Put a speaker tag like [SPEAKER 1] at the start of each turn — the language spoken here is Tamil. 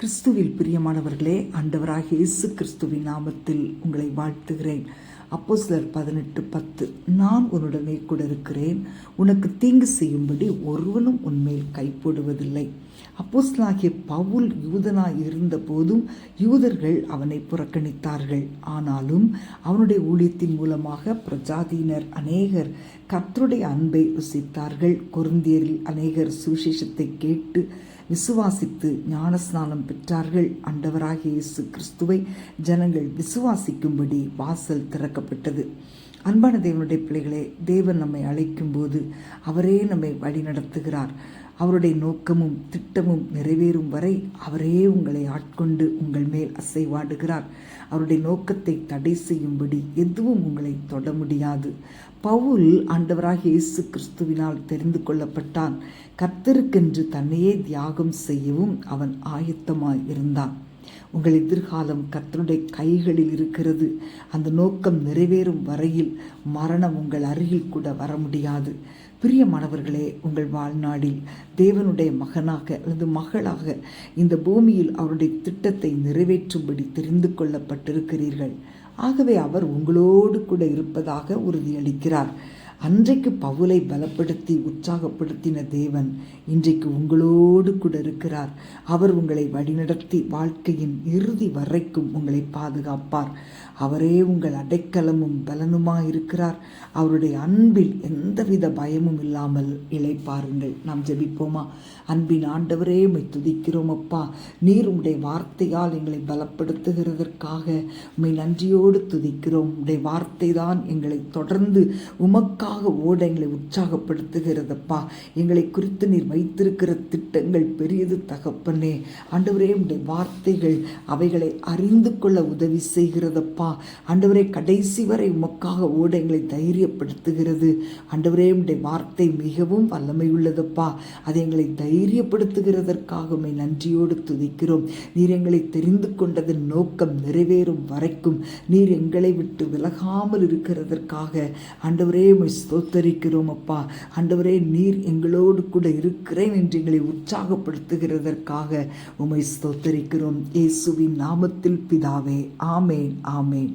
[SPEAKER 1] கிறிஸ்துவில் பிரியமானவர்களே ஆண்டவராக இயேசு கிறிஸ்துவின் நாமத்தில் உங்களை வாழ்த்துகிறேன். அப்போ சிலர் பதினெட்டு பத்து. நான் உன்னுடனே கூட இருக்கிறேன். உனக்கு தீங்கு செய்யும்படி ஒருவனும் உன்மேல் கைப்போடுவதில்லை அப்போஸ்தலனாகிய பவுல் யூதனாய் இருந்தபோதும் யூதர்கள் அவனை புறக்கணித்தார்கள். ஆனாலும் அவனுடைய ஊழியத்தின் மூலமாக பிரஜாதியினர் அநேகர் கர்த்தருடைய அன்பை ருசித்தார்கள். கொருந்தியரில் அநேகர் சுவிசேஷத்தை கேட்டு விசுவாசித்து ஞானஸ்நானம் பெற்றார்கள். ஆண்டவராகிய இயேசு கிறிஸ்துவை ஜனங்கள் விசுவாசிக்கும்படி வாசல் திறக்கப்பட்டது. அன்பான தேவனுடைய பிள்ளைகளே தேவன் நம்மை அழைக்கும்போது அவரே நம்மை வழி நடத்துகிறார் அவருடைய நோக்கமும் திட்டமும் நிறைவேறும் வரை அவரே உங்களை ஆட்கொண்டு உங்கள் மேல் அசைவாடுகிறார் அவருடைய நோக்கத்தை தடை செய்யும்படி எதுவும் உங்களை தொட முடியாது. பவுல் ஆண்டவராக இயேசு கிறிஸ்துவினால் தெரிந்து கொள்ளப்பட்டான். கர்த்தருக்கென்று தன்னையே தியாகம் செய்யவும் அவன் ஆயத்தமாய் இருந்தான். உங்கள் எதிர்காலம் கத்தனுடைய கைகளில் இருக்கிறது. அந்த நோக்கம் நிறைவேறும் வரையில் மரணம் உங்கள் அருகில் கூட வர முடியாது. பிரியமானவர்களே உங்கள் வாழ்நாளில் தேவனுடைய மகனாக அல்லது மகளாக இந்த பூமியில் அவருடைய திட்டத்தை நிறைவேற்றும்படி தெரிந்து கொள்ளப்பட்டிருக்கிறீர்கள். ஆகவே அவர் உங்களோடு கூட இருப்பதாக உறுதியளிக்கிறார். அன்றைக்கு பவுலை பலப்படுத்தி உற்சாகப்படுத்தின தேவன் இன்றைக்கு உங்களோடு கூட இருக்கிறார். அவர் உங்களை வழிநடத்தி வாழ்க்கையின் இறுதி வரைக்கும் உங்களை பாதுகாப்பார். அவரே உங்கள் அடைக்கலமும் பலனுமாக இருக்கிறார் அவருடைய அன்பில் எந்தவித பயமும் இல்லாமல் இழைப்பாருங்கள் நாம் ஜெபிப்போமா? அன்பின் ஆண்டவரே உம்மை துதிக்கிறோம் அப்பா. நீர் உம்முடைய வார்த்தையால் எங்களை பலப்படுத்துகிறதற்காக உம்மை நன்றியோடு துதிக்கிறோம். உம்முடைய வார்த்தை தான் எங்களை தொடர்ந்து உமக்கா உமக்காக ஓட எங்களை உற்சாகப்படுத்துகிறதப்பா. எங்களை குறித்து நீர் வைத்திருக்கிற திட்டங்கள் பெரியது தகப்பனே. ஆண்டவரே உடைய வார்த்தைகள் அவைகளை அறிந்து கொள்ள உதவி செய்கிறதப்பா. ஆண்டவரே கடைசி வரை உமக்காக ஓட எங்களை தைரியப்படுத்துகிறது. ஆண்டவரே உடைய வார்த்தை மிகவும் வல்லமை உள்ளதப்பா அதை எங்களை தைரியப்படுத்துகிறதற்காக நன்றியோடு துதிக்கிறோம். நீர் எங்களை தெரிந்து கொண்டதன் நோக்கம் நிறைவேறும் வரைக்கும் நீர் எங்களை விட்டு விலகாமல் இருக்கிறதற்காக ஆண்டவரே உம்மை ஸ்தோத்தரிக்கிறோம் அப்பா ஆண்டவரே நீர் எங்களோடு கூட இருக்கிறேன் என்று எங்களை உற்சாகப்படுத்துகிறதற்காக உமை ஸ்தோத்தரிக்கிறோம். இயேசுவின் நாமத்தில் பிதாவே. ஆமேன் ஆமேன்.